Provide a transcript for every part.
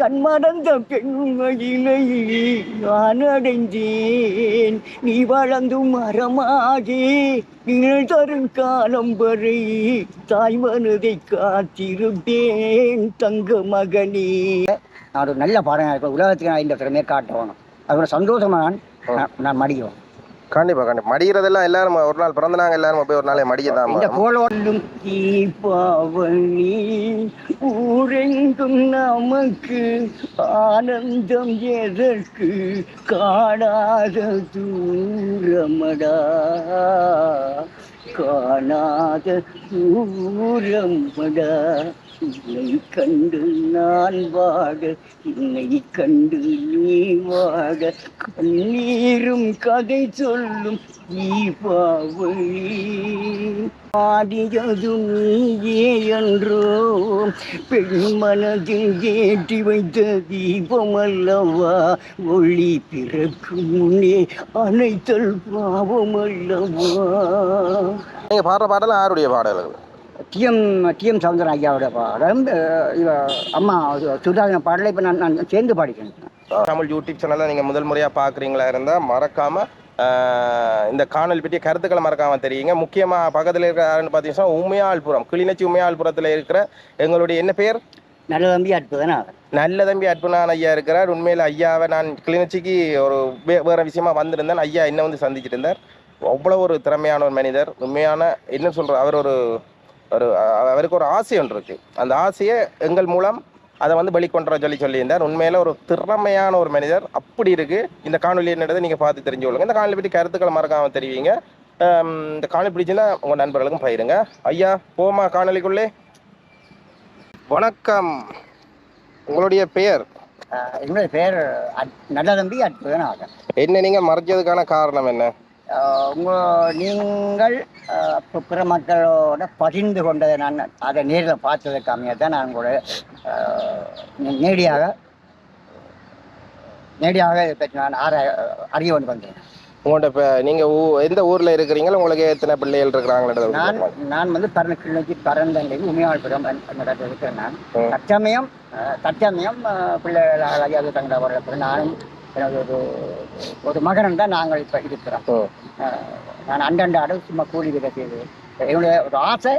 கண்மறந்த பெண்மையினை நான் அடைந்தேன் நீ வளர்ந்தும் மரமாகி நிழல் தரும் காலம் வரை தாய் மனதை காத்திருந்தேன் தங்க மகனே நான் ஒரு நல்ல பாடம் உலகத்துக்கு நான் இந்த திறமையை காட்டணும் அதோட சந்தோஷமா நான் நான் மடிக்குவேன் கண்டிப்பா கண்டிப்பா. மடிகிறதெல்லாம் எல்லாரும் ஒரு நாள் பிறந்த நாங்க எல்லாரும் போய் ஒரு நாளே மடிக்க தான் இந்த கோலோடும் தீபாவளி ஊரெங்கும் நமக்கு ஆனந்தம் எதற்கு? காணாத தூரமடா. காணாத தூரம் தூரமடா உன்னை கண்டு நான் வாட உன்னை கண்டு நீ வாட. கண்ணீரும் கதை சொல்லும் தீபாவளி. ஆடியது நீயே என்றோ பெண் மனதில் ஏற்றி வைத்த தீபம் அல்லவா ஒளி பிறக்கும் முன்னே அனைத்தல் பாவம் அல்லவா நீங்க பாடுற பாடலாம் யாருடைய பாடல்கள்? டிஎம் டிஎம் சவுந்தரன் ஐயாவோட பாடம் இவ அம்மா சுதாகரன் பாடலை இப்போ நான் நான் சேர்ந்து பாடிக்கிறேன். தமிழ் யூடியூப் சேனலை நீங்க முதல் முறையா பாக்குறீங்களா இருந்தா மறக்காம ஆஹ், இந்த காணொலி பற்றிய கருத்துக்களை மறக்காம தெரியுங்க. முக்கியமா பக்கத்துல இருக்கிற யாருன்னு பார்த்தீங்கன்னா உமையாள்புரம் கிளிநொச்சி உமையாள்புரத்துல இருக்கிற எங்களுடைய என்ன பேர்? நல்ல தம்பி அற்புதனா நல்ல தம்பி அற்புதனான் ஐயா இருக்கிறார். உண்மையில் ஐயாவை நான் கிளிநொச்சிக்கு ஒரு வே- வேற விஷயமா வந்திருந்தேன். ஐயா என்ன வந்து சந்திச்சிட்டு இருந்தார். அவ்வளோ ஒரு திறமையான ஒரு மனிதர். உண்மையான என்ன சொல்ற அவர் ஒரு ஒரு அவருக்கு ஒரு ஆசை ஒன்று இருக்கு. அந்த ஆசையை எங்கள் மூலம் அதை வந்து வெளிக்கொண்டு வர சொல்லி சொல்லியிருந்தார். உண்மையில ஒரு திறமையான ஒரு மனிதர். அப்படி இருக்கு. இந்த காணொலி என்னது நீங்க பார்த்து தெரிஞ்சு கொள்ளுங்க. இந்த காணொலி பற்றி கருத்துக்களை மறக்காம தெரிவிங்க. இந்த காணொலி பிடிச்சுன்னா உங்க நண்பர்களுக்கும் பயிருங்க ஐயா போமா காணொலிக்குள்ளே வணக்கம். உங்களுடைய பெயர்? என்னுடைய பேர் அட்- நல்ல தம்பி அற்புதனாக என்ன நீங்க மறைச்சதுக்கான காரணம் என்ன? உங்கள் நீங்கள் பிற மக்களோட பகிர்ந்து கொண்டதை நான் அதை நேரில் பார்த்ததுக்கு அமைய தான் நான் கூட அஹ், நே- நேரடியாக நேரடியாக இதை பற்றி நான் ஆர அறிய வந்து வந்தேன் உங்கள்ட்ட இப்போ நீங்க ஊ- எந்த ஊர்ல இருக்கிறீங்களோ உங்களுக்கு எத்தனை பிள்ளைகள் நான் இருக்கிறாங்களே நான் வந்து பரண கிளிநொச்சி பரந்தங்கை உமையாள்புரம் இருக்கிறேன் நான். தற்சமயம் தற்சமயம் பிள்ளைகள் ஐயாவது தங்கடா நானும் ஒரு ஒரு மகனும் தான் நாங்கள் இப்போ இருக்கிறோம். நான் அண்டண்டாடு சும்மா கூலி விதை செய்து என்னுடைய ஒரு ஆசை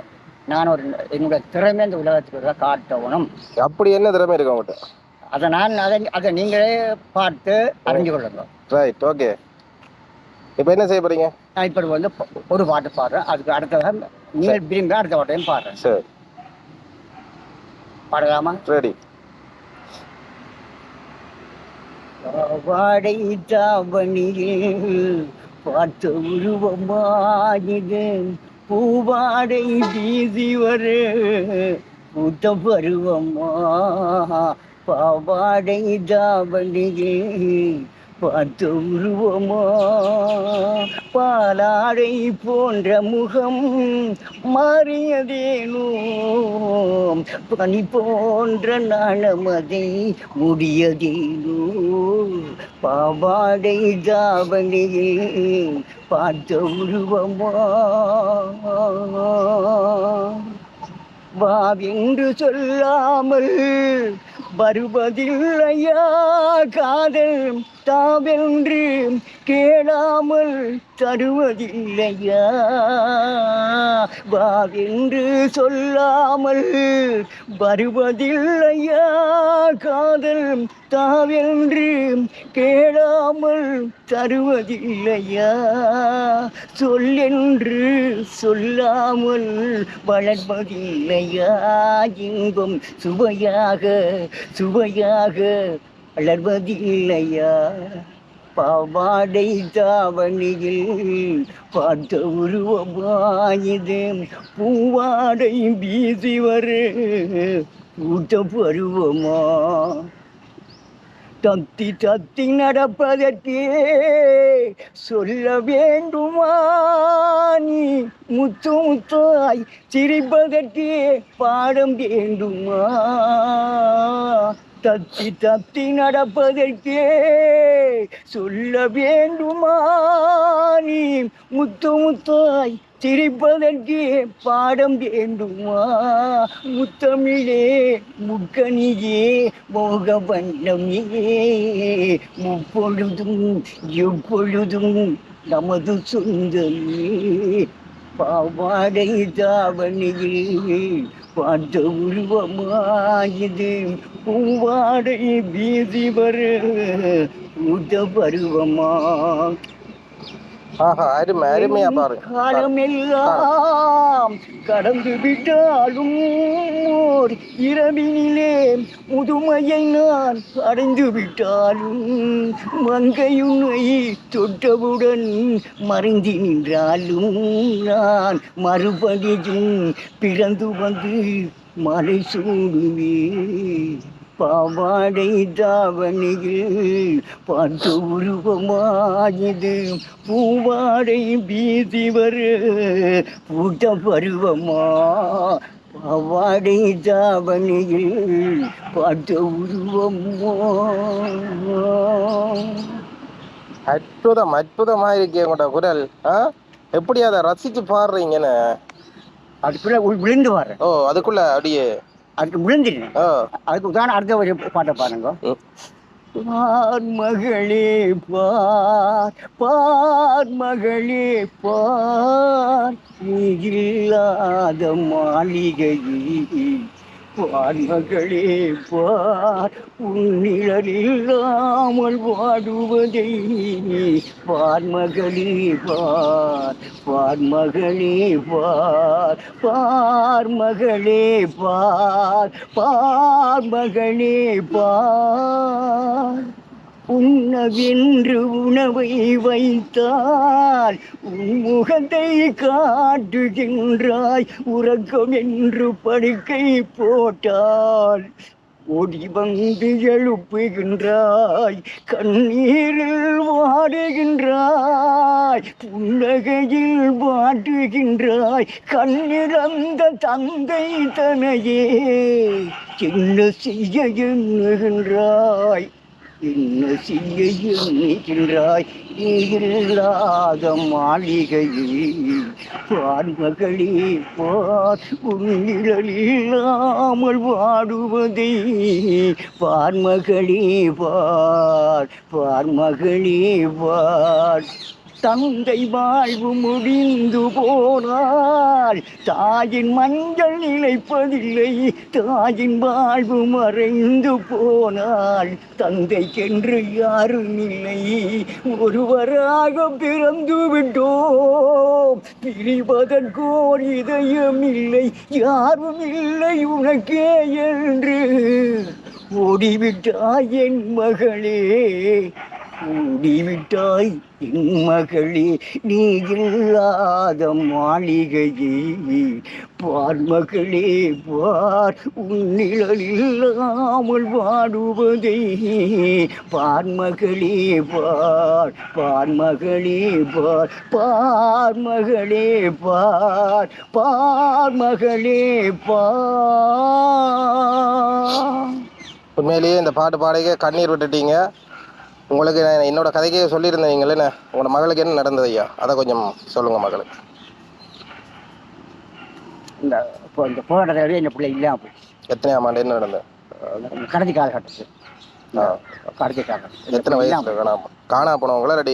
நான் ஒரு என்னுடைய திறமை இந்த உலகத்துக்கு காட்டணும். அப்படி என்ன திறமை இருக்கு உங்கள்கிட்ட அதை நான் அதை அதை நீங்களே பார்த்து அறிஞ்சு கொள்ளுங்க ரைட் ஓகே இப்போ என்ன செய்ய போறீங்க? நான் இப்போ வந்து ஒரு பாட்டு பாடுறேன். அதுக்கு அடுத்ததாக நீங்கள் விரும்பி அடுத்த பாட்டையும் பாடுறேன். சரி. பாடலாமா? ரெடி பாவாடை தாவணியில் பார்த்த உருவமாயுது பூவாடை வீதி வரு. பூத்த பருவமா. பாவாடை தாவணியில் பார்த்த உருவமா பாலாடை போன்ற முகம் மாறியதேனோ? பனி போன்ற நாணமதை முடியதேனோ? பாவாடை தாவணியில் பார்த்த உருவமோ? வாவென்று சொல்லாமல் வருவதில்லையா காதல்? தாவென்று கேளாமல் தருவதில்லையா? வாவென்று சொல்லாமல் வருவதில்லையா? காதல் தாவென்று கேளாமல் தருவதில்லையா? சொல்லென்று சொல்லாமல் வளர்வதில்லையா? இன்பம் சுவையாக சுவையாக வளர்வதில்லையா? பாவாடை தாவணியில் பார்த்த உருவமாயுது. பூவாடை வீசி வரு. கூட்ட பருவமா? தத்தி தத்தி நடப்பதற்கே சொல்ல வேண்டுமா? நீ முத்து முத்தாய் சிரிப்பதற்கே பாடம் வேண்டுமா? தத்தி தத்தி நடப்பதற்கே சொல்ல வேண்டுமா? நீ முத்து முத்தாய் சிரிப்பதற்கே பாடம் வேண்டுமா? முத்தமிழே முக்கணியே மோக வண்ணமே முப்பொழுதும் எப்பொழுதும் நமது சொந்தமே. பாவாடை தாவணியில் பார்த்த உருவமாயது. பூவாடை வீசி வர ஊட்ட பருவமா அருமை அருமையா பாருங்க. காலமெல்லாம் கடந்து விட்டாலும் ஓர் இரவினிலே முதுமையை நான் அடைந்து விட்டாலும் மங்கையுன்னை தொட்டவுடன் மறைந்து நின்றாலும் நான் மறுபடியும் பிறந்து வந்து மலை சூடுவேன். பாவாடை தாவணியில் பார்த்த உருவமாயது. பூவாடை வீசி வர பூட்ட பருவமா? பாவாடை தாவணியில் பார்த்த உருவமா? அற்புதம் அற்புதமா இருக்கே உங்களோட குரல். ஆ? எப்படி அதை ரசிச்சு பாடுறீங்கன்னு. அதுக்குள்ள விழுந்து வர்றேன் ஓ அதுக்குள்ள அப்படியே. அதுக்கு விழுந்துட்டேன் ஓ அதுக்கு உதாரணம் அடுத்த ஒரு பாட்டை பாருங்க. பார் மகளே பார் பார் மகளே பார் இல்லாத மாளிகையில் வான்மகளே மகளே பார் உன்னிழல் வாடுவதை பார் மகளே பார் பார் மகளே பார் பார்மகளே பார் பார் பார் உண்ணவென்று உணவை வைத்தால் உன் முகத்தை காட்டுகின்றாய். உறக்கம் என்று படுக்கை போட்டால் ஓடி வந்து எழுப்புகின்றாய். கண்ணீரில் வாடுகின்றாய். புன்னகையில் வாடுகின்றாய் கண்ணிறந்த தந்தை தனையே என்ன செய்ய எண்ணுகின்றாய். என்ன செய்ய எண்ணுகின்றாய் நீ இல்லாத மாளிகையில் பார்மகளே பார் உன்னிழலில்லாமல் வாடுவதை பார்மகளே பார் பார்மகளே பார். தந்தை வாழ்வு முடிந்து போனால் தாயின் மஞ்சள் நிலைப்பதில்லை தாயின் வாழ்வு மறைந்து போனால் தந்தைக்கென்று யாரும் இல்லை ஒருவராக பிறந்து விட்டோம். பிரிவதற்கோர் இதயம் இல்லை யாரும் இல்லை உனக்கே என்று ஓடிவிட்டாய் என் மகளே. கூடிவிட்டாய் என் மகளே நீ இல்லாத மாளிகையே. பார் மகளே பார் உன்னிழல் இல்லாமல் வாடுவதை. பார் மகளே பார் பார் மகளே பார் பார் மகளே பார் பார் மகளே பார் உண்மையிலேயே இந்த பாட்டு பாடக கண்ணீர் விட்டுட்டீங்க. உங்களுக்கு நான் என்னோட கதைக்கே சொல்லியிருந்தேன் நீங்களே உங்களோட மகளுக்கு என்ன நடந்தது ஐயா? அதை கொஞ்சம் சொல்லுங்க மகளுக்கு இந்த இப்போ இந்த போராட்டத்தை இந்த பிள்ளை இல்லாம போச்சு எத்தனையாம் ஆண்டு என்ன நடந்தது? கடைசி காலகட்டத்தில். கடைசி காலகட்டம் எத்தனை வயசுல காணாம காணா போனவங்களா ரெடி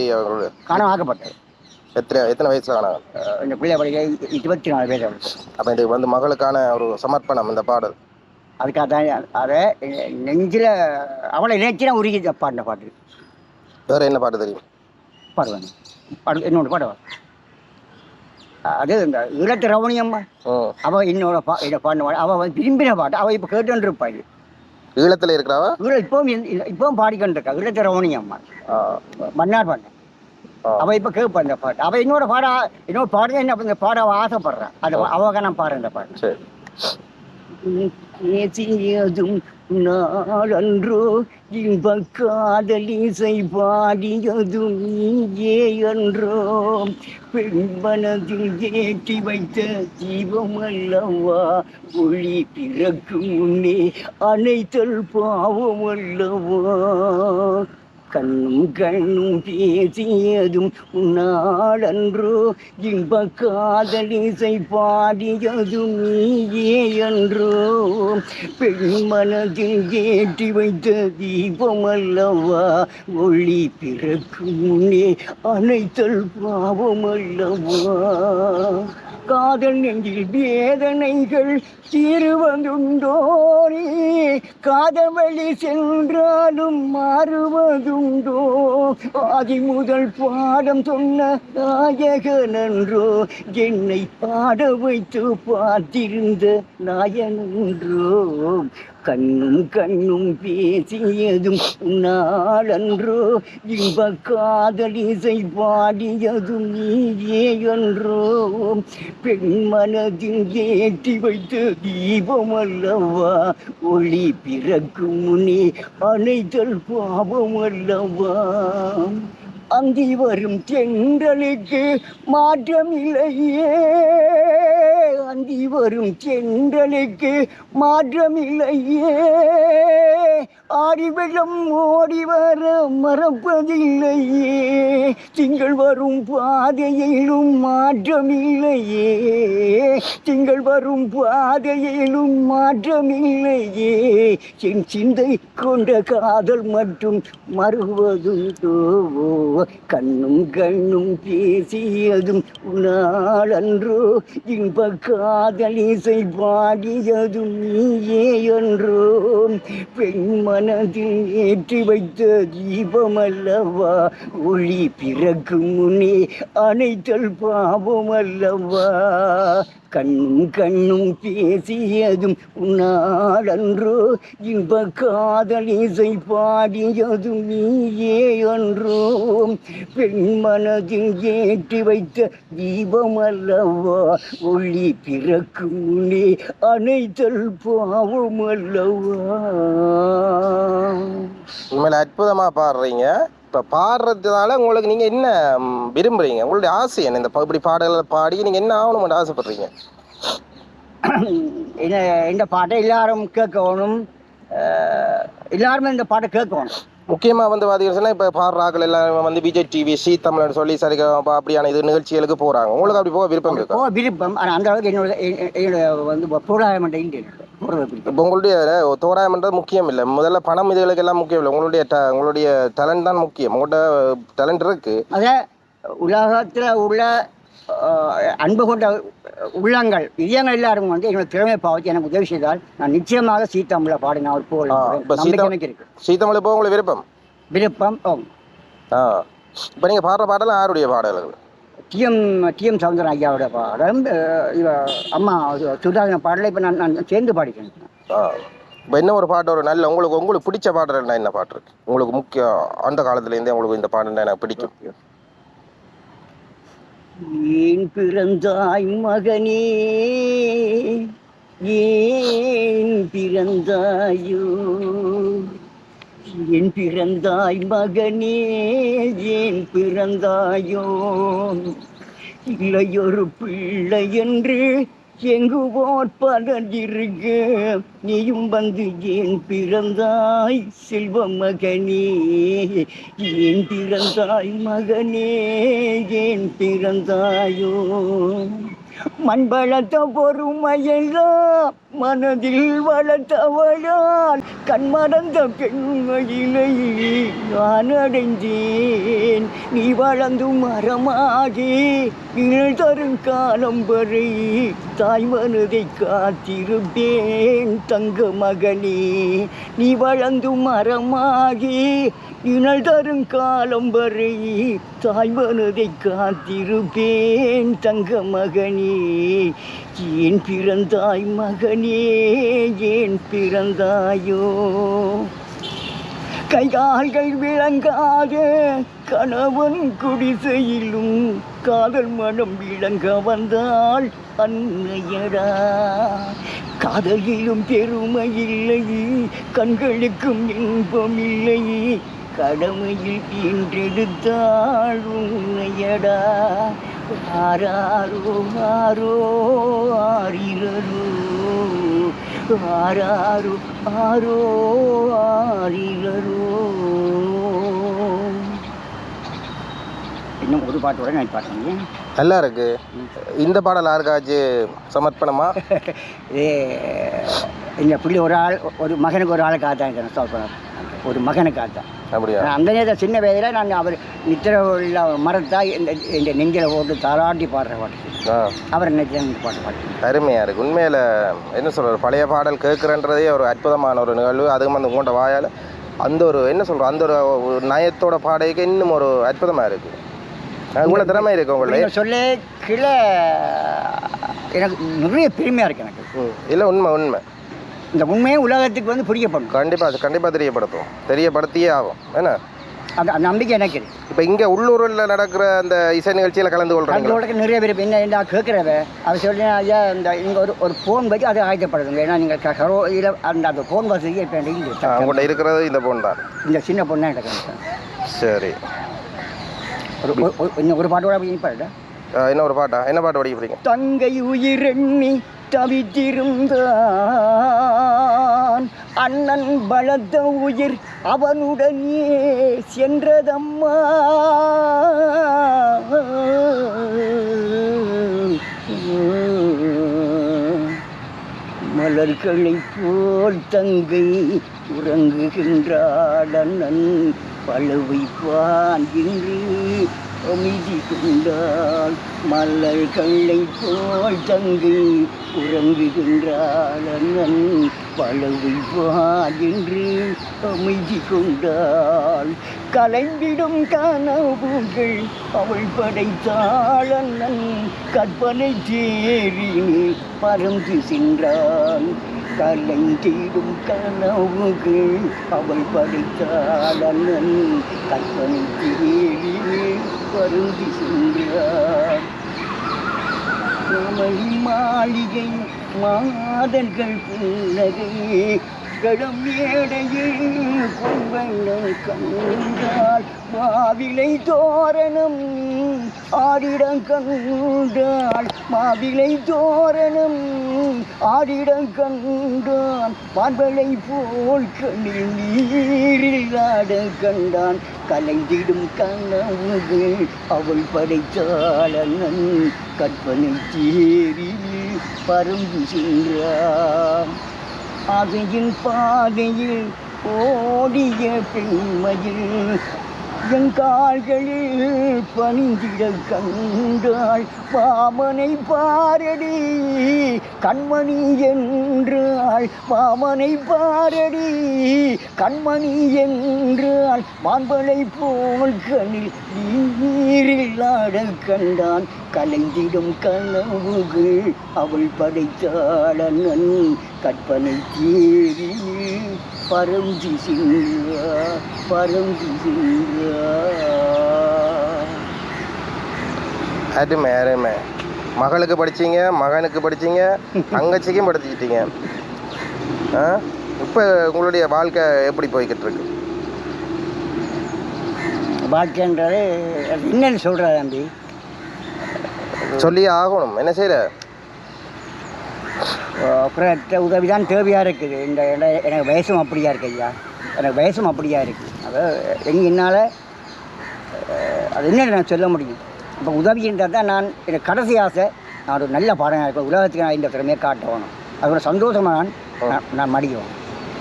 காணாம ஆக்கப்பட்டது. எத்தனை எத்தனை வயசுல காணாங்க இந்த பிள்ளை படிக்க இருபத்தி நாலு பேர் அப்போ இது வந்து மகளுக்கான ஒரு சமர்ப்பணம் இந்த பாடல். அதுக்காக தான் அதை நெஞ்சில் அவளை நினைச்சு நான் உருகி பாடின பாட்டு. வேற என்ன பாட்டு தெரியும்? பாடுவேன் பாடு. என்னோட பாடுவேன் அது இந்த ஈழத்து ரவணியம்மா ம் அவள் என்னோட பா என்னோட பாடின வந்து விரும்பின பாட்டு. அவள் இப்போ கேட்டு இருப்பாள் ஈழத்துல இருக்கிறாவா? ஈழ இப்பவும் இப்பவும் பாடிக்கொண்டு இருக்கா ஈழத்து ரவணியம்மா மன்னார் ஆ. அவ இப்ப கேட்பா இந்த பாட்டு. அவ என்னோட பாட என்னோட பாடுறது என்ன பாட அவ ஆசைப்படுறான் அது அவக நான் பாடுறேன் இந்த பாட்டு. சரி. பேசியதும் நாளன்றோ இன்ப காதலிசை பாடியதும் இங்கே என்றோ பெண்மனதில் ஏற்றி வைத்த தீபம் அல்லவா ஒளி பிறக்கும் முன்னே அனைத்தல் பாவம் அல்லவா கண்ணும் கண்ணும் பேசியதும் உன்னாடன்றோ இன்ப காதலிசை பாடியதும் நீயே என்றோ பெண் மனதில் ஏற்றி வைத்த தீபம் அல்லவா ஒளி பிறக்கும் முன்னே அனைத்தல் பாவம் அல்லவா காதல் நெஞ்சில் வேதனைகள் தீருவதுண்டோரே. காதல் வழி சென்றாலும் மாறுவதுண்டோ. ஆதி முதல் பாடம் சொன்ன நாயகனன்றோ என்னை பாட வைத்து பார்த்திருந்த நாயனன்றோ கண்ணும் கண்ணும் பேசியதும் நாளன்றோ இன்ப காதலிசை பாடியதும் நீயே என்றோ பெண் மனதில் ஏற்றி வைத்த தீபம் அல்லவா ஒளி பிறக்கும் நீ அணைத்தல் பாவம் அல்லவா அந்தி வரும் தென்றலுக்கு மாற்றம் இல்லையே அந்தி வரும் தென்றலுக்கு மாற்றம் இல்லையே ஓடி வர மறப்பதில்லையே. திங்கள் வரும் பாதையிலும் மாற்றம் இல்லையே திங்கள் வரும் பாதையிலும் மாற்றம் இல்லையே என் சிந்தை கொண்ட காதல் மட்டும் மறுவதுண்டோ கண்ணும் கண்ணும் பேசியதும் உனாளன்றோ இன்ப காதலிசை பாடியதும் நீயே என்றோ பெண் மனதில் ஏற்றி வைத்த தீபம் அல்லவா ஒளி பிறக்கும் முன்னே அணைத்தல் பாவம் அல்லவா கண்ணும் கண்ணும் பேசியதும் உன்னாடன்றோ இன்ப காதலிசை பாடியதும் நீயே அன்றோ. பெண் மனதில் ஏற்றி வைத்த தீபமல்லவா ஒளி பிறக்கும் நீ அனைத்தல் பாவம் அல்லவா உண்மையில அற்புதமா பாடுறீங்க. இப்ப பாடுறதுனால உங்களுக்கு நீங்க என்ன விரும்புகிறீங்க விரும்புறீங்க? உங்களுடைய ஆசை என்ன? இந்த இப்படி பாடல்களை பாடி நீங்க என்ன ஆகணும்னு ஆசைப்படுறீங்க? இந்த இந்த பாட்டை எல்லாரும் கேட்கணும். எல்லாருமே இந்த பாட்டை கேட்கணும். முக்கியமா வந்து பாத்தீங்கன்னா இப்ப பாடுற ஆட்கள் எல்லாம் வந்து விஜய் டிவி சி தமிழ்னு சொல்லி சரிக அப்படியான இது நிகழ்ச்சிகளுக்கு போறாங்க. உங்களுக்கு அப்படி போக விருப்பம் இருக்கா? ஓ விருப்பம். ஆனால் அந்த அளவுக்கு என்னோட என்னோட வந்து இப்போ உங்களுடைய தோராயம்ன்றது முக்கியம் இல்லை. முதல்ல பணம் இதுகளுக்கு எல்லாம் முக்கியம் இல்லை. உங்களுடைய உங்களுடைய டேலண்ட் தான் முக்கியம். உங்களோட டேலண்ட் இருக்கு. அதை உலகத்தில் உள்ள அன்பு கொண்ட உள்ளங்கள் இதயங்கள் எல்லாரும் வந்து என்னோட திறமையை பார்த்து எனக்கு உதவி செய்தால் நான் நிச்சயமாக சீத்தாமிழ பாடி நான் ஒரு போல் எனக்கு இருக்கு போக உங்களுக்கு விருப்பம்? விருப்பம் ஆ. இப்போ பாடுற பாடலாம் யாருடைய பாடல்கள்? டிஎம் டிஎம் சவுந்தரன் ஐயாவோட பாடம் அஹ், இவ அம்மா சுதாகரன் பாடலை இப்போ நான் நான் சேர்ந்து பாடிக்கிறேன். ஆ. இப்போ என்ன ஒரு பாட்டு ஒரு நல்ல உங்களுக்கு உங்களுக்கு பிடிச்ச பாடல்னா என்ன பாட்டு இருக்கு? உங்களுக்கு முக்கியம் அந்த காலத்துலேருந்தே உங்களுக்கு இந்த பாடல் எனக்கு பிடிக்கும். ஏன் பிறந்தாய் மகனே? ஏன் பிறந்தாயோ? ஏன் பிறந்தாய் மகனே? ஏன் பிறந்தாயோ? இல்லையொரு பிள்ளை என்று எங்கு பலர் இருக்க நீயும் வந்து ஏன் பிறந்தாய் செல்வ மகனே ஏன் பிறந்தாய் மகனே? ஏன் பிறந்தாயோ? மண் வளர்த்த பொறுமையெல்லாம் மனதில் வளர்த்தவளால் கண் மறந்த பெண்மையிலை நான் அடைந்தேன். நீ வளர்ந்து மரமாகி நிழல் தரும் காலம் வரை தாய் மனதை காத்திருப்பேன் தங்க மகனே. நீ வளர்ந்து மரமாகி இனல் தரும் காலம் வரை தாய் மனதை காத்திருப்பேன் தங்க மகனே ஏன் பிறந்தாய் மகனே? ஏன் பிறந்தாயோ? கைகால்கள் விளங்காத கணவன் குடிசையிலும் காதல் மனம் விளங்க வந்தால் அன்னையடா. காதலிலும் பெருமை இல்லை கண்களுக்கும் இன்பம் இல்லை. கடமையில் ஈன்றெடுத்தாள் உன்னையடா ஆராரோ ஆரோ ஆரிரரோ ஆராரோ ஆரோ ஆரிரரோ. இன்னும் ஒரு பாட்டோட நான் பாட்டுங்க நல்லா இருக்கு. இந்த பாடல் யாருக்காச்சும் சமர்ப்பணமா? இது இந்த பிள்ளை ஒரு ஆள் ஒரு மகனுக்கு ஒரு ஆளை காத்தான் சொல்கிறேன் ஒரு மகனுக்கு காத்தான் அந்த நேரத்தில் சின்ன வயதில் நான் அவர் நித்திர உள்ள மரத்தா இந்த இந்த நெஞ்சில் போட்டு தாராட்டி பாடுற பாட்டு. அவர் நினைச்சு பாட்டு பாட்டு. அருமையாக இருக்குது உண்மையில் என்ன சொல்கிறது பழைய பாடல் கேட்குறன்றதே ஒரு அற்புதமான ஒரு நிகழ்வு. அதுவும் அந்த உங்கள்கிட்ட வாயால் அந்த ஒரு என்ன சொல்கிறோம் அந்த ஒரு நயத்தோட பாடைக்கு இன்னும் ஒரு அற்புதமாக இருக்குது உங்களோட திறமை இருக்கு உங்கள்ட்ட நீங்கள் சொல்ல கிளை எனக்கு நிறைய பெருமையாக இருக்குது எனக்கு. இல்லை உண்மை உண்மை. இந்த உண்மையை உலகத்துக்கு வந்து பிடிக்கப்படும் கண்டிப்பாக கண்டிப்பாக தெரியப்படுத்தும். தெரியப்படுத்தியே ஆகும். என்ன? அந்த நம்பிக்கை எனக்கு இப்போ இங்கே உள்ளூரில் நடக்கிற அந்த இசை நிகழ்ச்சியில் கலந்து கொள்கிறீங்களா அதோட நிறைய பேர் என்ன என்ன கேட்குறவ அவர் சொல்லி ஐயா இந்த இங்கே ஒரு ஒரு ஃபோன் வச்சு அது ஆயத்தப்படுதுங்க ஏன்னா நீங்கள் கரோ இதில் அந்த அந்த ஃபோன் வசதி இப்போ இல்லை. உங்கள்கிட்ட இருக்கிறது இந்த பொண்ணு தான். இந்த சின்ன பொண்ணு எனக்கு சரி. ஒரு இன்னும் ஒரு பாட்டோட அப்படி பாருடா ஆ, என்ன ஒரு பாட்டா? என்ன பாட்டு படிக்க போறீங்க? தங்கை உயிரெண்ணி தவித்திருந்தான். அண்ணன் பலத்த உயிர் அவனுடனே சென்றதம்மா. மலர்களைப் போல் தங்கை உறங்குகின்றாள் அண்ணன். பழுவைப்பான் என்று அமைதி மலர் கண்ணை போல் தங்கி உறங்குகின்றாள் அண்ணன். பழுவைப்பான் என்று அமைதி கொண்டாள். கலைந்திடும் கனவுகள் அவள் படைத்தாள் அண்ணன். கற்பனை தேறினே பறந்து சென்றாள் கலைந்திடும் கனவுகள் அவள் படைத்தாளன் அண்ணன். கற்பனை தேரினில் பறந்து சென்றாள் மாளிகை மாதர்கள் புன்னகை களம் மேடையில் பொங்கல் கண்டாள். மாவிலை தோரணம் ஆடிடம் கண்டாள். மாவிலை தோரணம் ஆடிடம் கண்டான் மான்களை போல் கண்ணில் நீரில் ஆட கண்டான். கலைந்திடும் கனவுகள் அவள் படைத்தாளன் கற்பனை தேரில் பறந்து சென்றான். அதையின் பாதையில் ஓடிய பெண்மையில் என் கால்களில் பணிந்திட கண்டாள் பாமனை பாரடி கண்மணி என்றாள் பாமனை பாரடி கண்மணி என்றாள் மான்பளை போல் கண்ணில் நீரில் ஆட கண்டான் கலைந்திடும் கனவுகள் அவள் படைத்தாள் அண்ணன் கற்பனை தேரி பரந்து சிங்கா பரந்து சிங்கா அருமை அருமை. மகளுக்கு படிச்சீங்க மகனுக்கு படிச்சீங்க தங்கச்சிக்கும் படிச்சுக்கிட்டீங்க. இப்போ உங்களுடைய வாழ்க்கை எப்படி போய்கிட்டு இருக்கு வாழ்க்கைன்றது என்னன்னு சொல்கிறா தம்பி. சொல்லியே ஆகணும். என்ன செய்யற? அப்புறம் உதவி தான் தேவையாக இருக்குது. இந்த எனக்கு வயசும் அப்படியா இருக்கு ஐயா. எனக்கு வயசும் அப்படியா இருக்குது அதாவது எங்க என்னால் அது என்ன நான் சொல்ல முடியும். இப்போ உதவின்றது தான் நான் எனக்கு கடைசி ஆசை நான் ஒரு நல்ல பாடம் இருப்பேன் உலகத்துக்கு நான் இந்த திறமையை காட்டணும். அதோட சந்தோஷமாக நான் நான் மடியும்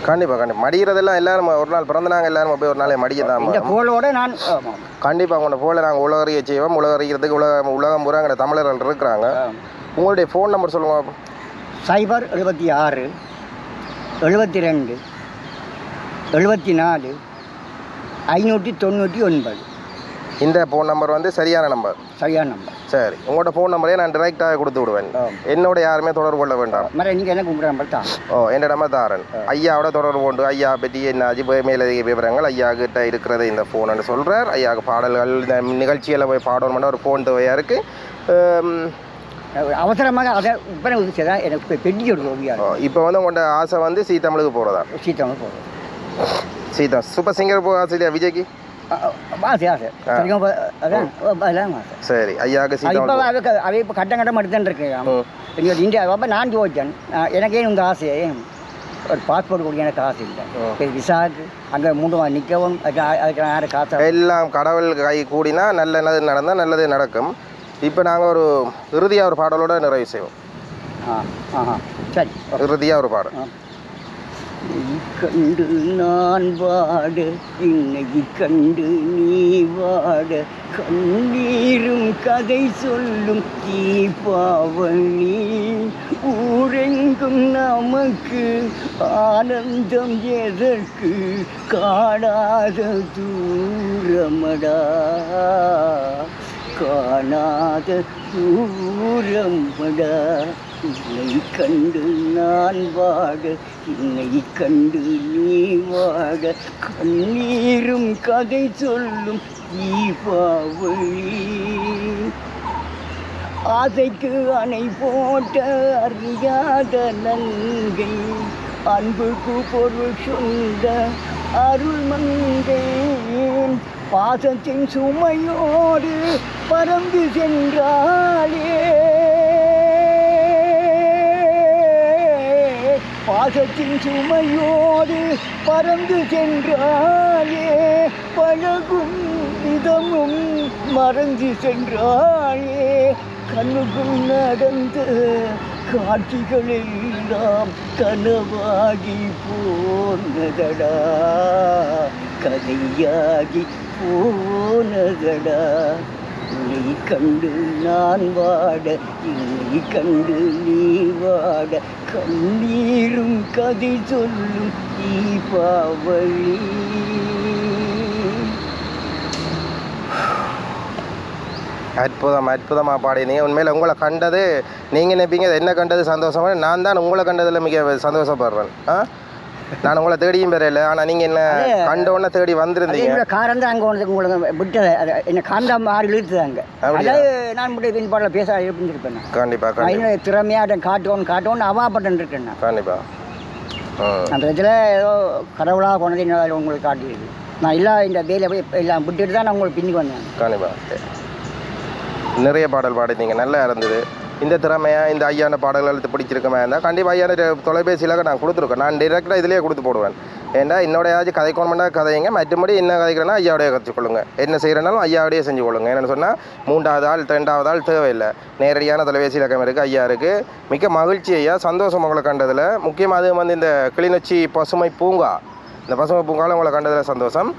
கண்டிப்பாக கண்டிப்பாக மடிகிறதெல்லாம் எல்லாரும் ஒரு நாள் பிறந்தனாங்க எல்லாரும் போய் ஒரு நாளே மடிக்க தான் இந்த கோலோட நான். கண்டிப்பாக உங்களை போல நாங்கள் உலகறிய செய்வோம். உலகறிகிறதுக்கு உலகம் உலகம் பூரா எங்களை தமிழர்கள் இருக்கிறாங்க. உங்களுடைய ஃபோன் நம்பர் சொல்லுங்க. சைபர் எழுபத்தி ஆறு எழுபத்தி ரெண்டு எழுபத்தி நாலு ஐநூற்றி தொண்ணூற்றி ஒன்பது. இந்த ஃபோன் நம்பர் வந்து சரியான நம்பர் சரியான நம்பர் சரி உங்களோட ஃபோன் நம்பரே நான் டிரெக்டாக கொடுத்து விடுவேன். என்னோட யாருமே தொடர்பு கொள்ள வேண்டாம். மர நீங்கள் என்ன கும்பிட்ற நம்பர் தான் ஓ என் நம்ம தாரன். ஐயாவோட தொடர்பு கொண்டு ஐயா பற்றி என்ன அஜி மேலதிக விவரங்கள்? ஐயா கிட்ட இருக்கிறது இந்த ஃபோன்னு சொல்கிறார் ஐயாவுக்கு பாடல்கள் இந்த நிகழ்ச்சியில் போய் பாடணும்னா ஒரு ஃபோன் தேவையாக இருக்குது அவசரமாக அதை உதவி தான் எனக்கு பெ- பெரிய ஒரு உதவியாக இப்போ வந்து உங்களோட ஆசை வந்து சீ தமிழுக்கு போகிறதா இருக்கும் சீக்கிரமாக போதும் சீதா சூப்பர் சிங்கர் போ ஆசை இல்லையா விஜய்க்கு? ஆசை ஆசை. சரிங்க ப- அதான் ஓ, அதான் ஆசை. சரி ஐயாவுக்கு சீ அது இப்போ தமிழ் அதுக்கு அவை இப்போ கட்டம் கட்டம் எடுத்துன்னு. எங்கள் இந்தியா அப்போ நான் ஜோதிச்சேன் எனக்கே இந்த ஆசை ஒரு பாஸ்போர்ட் கொடுக்க எனக்கு காசு இல்லை. விசாவுக்கு அங்கே மூணு நிற்கவும் அதுக்கு யாரும் காசு எல்லாம் கடவுள் கை கூடினா நல்லது நடந்தால் நல்லது நடக்கும். இப்போ நாங்கள் ஒரு இறுதியாக ஒரு பாடலோட நிறைவு செய்வோம். சரி. இறுதியாக ஒரு பாடல். கண்டு நான் வாட என்னை கண்டு நீ வாட. கண்ணீரும் கதை சொல்லும் தீபாவளி. ஊரெங்கும் நமக்கு ஆனந்தம் எதற்கு? காணாத தூரமடா. காணாத தூரம் தூரமடா உன்னை கண்டு நான் வாட. உன்னை கண்டு நீ வாட. கண்ணீரும் கதை சொல்லும் தீபாவளி. ஆசைக்கு அணை போட்ட அறியாத நங்கை அன்புக்கு பொருள் சொந்த அருள் மங்கேன் பாசத்தின் சுமையோடு பறந்து சென்றாளே. பாசத்தின் சுமையோடு பறந்து சென்றாளே. பழகும் விதமும் மறந்து சென்றாளே. கண்ணுக்குள் நடந்த காட்சிகள் எல்லாம் கனவாகி போனதடா. கதையாகி போனதடா. உன்னை கண்டு நான் வாட என்னை கண்டு நீ வாட. கண்ணீரும் கதை சொல்லும் தீபாவளி அற்புதம் அற்புதமாக பாடினீங்க. உண்மையில் உங்களை கண்டது நீங்கள் நினைப்பீங்க என்ன கண்டது சந்தோஷமா? நான் தான் உங்களை கண்டதில் மிக சந்தோஷப்படுறேன். ஆ? நான் உங்களை தேடியும் பெறல. ஆனால் நீங்கள் என்ன கண்ட உடனே தேடி வந்திருந்தீங்க. காரம் தான் அங்கே வந்து உங்களுக்கு விட்டது. அது என்ன காந்தா மாறி இழுத்துதாங்க? அதாவது நான் முன்னாடி பின்பாடில் பேச இருந்திருப்பேன் நான். கண்டிப்பாக இன்னும் திறமையாக காட்டுவோம் காட்டுவோன்னு அவாப்பட்டு இருக்கேன் கண்டிப்பாக அந்த இதில் ஏதோ கடவுளாக கொண்டது என்ன உங்களுக்கு காட்டியிருக்கு நான் எல்லாம் இந்த வேலையை போய் எல்லாம் விட்டுட்டு தான் நான் உங்களுக்கு பின்னுக்கு வந்தேன். கண்டிப்பாக நிறைய பாடல் பாடினீங்க நல்லா இருந்தது. இந்த திறமையாக இந்த ஐயான பாடல்கள் எடுத்து பிடிச்சிருக்கமே இருந்தால் கண்டிப்பாக ஐயான தொலைபேசியில் நான் கொடுத்துருக்கேன். நான் டிரெக்டாக இதிலேயே கொடுத்து போடுவேன். ஏன்னா என்னோட ஏதாச்சும் கொண்டா கதைங்க மற்றபடி என்ன கதைக்கிறேன்னா ஐயாவுடைய கற்றுக்கொள்ளுங்க என்ன செய்கிறனாலும் ஐயாவுடைய செஞ்சு கொள்ளுங்க. என்னென்னு சொன்னால் மூன்றாவது ஆள் ரெண்டாவது ஆள் தேவையில்லை. நேரடியான தொலைபேசி இலக்கம் இருக்குது ஐயா இருக்குது மிக்க மகிழ்ச்சி ஐயா. சந்தோஷம் உங்களை கண்டதில். முக்கியமாக அது வந்து இந்த கிளிநொச்சி பசுமை பூங்கா. இந்த பசுமை பூங்காவில் உங்களை கண்டதில் சந்தோஷம்.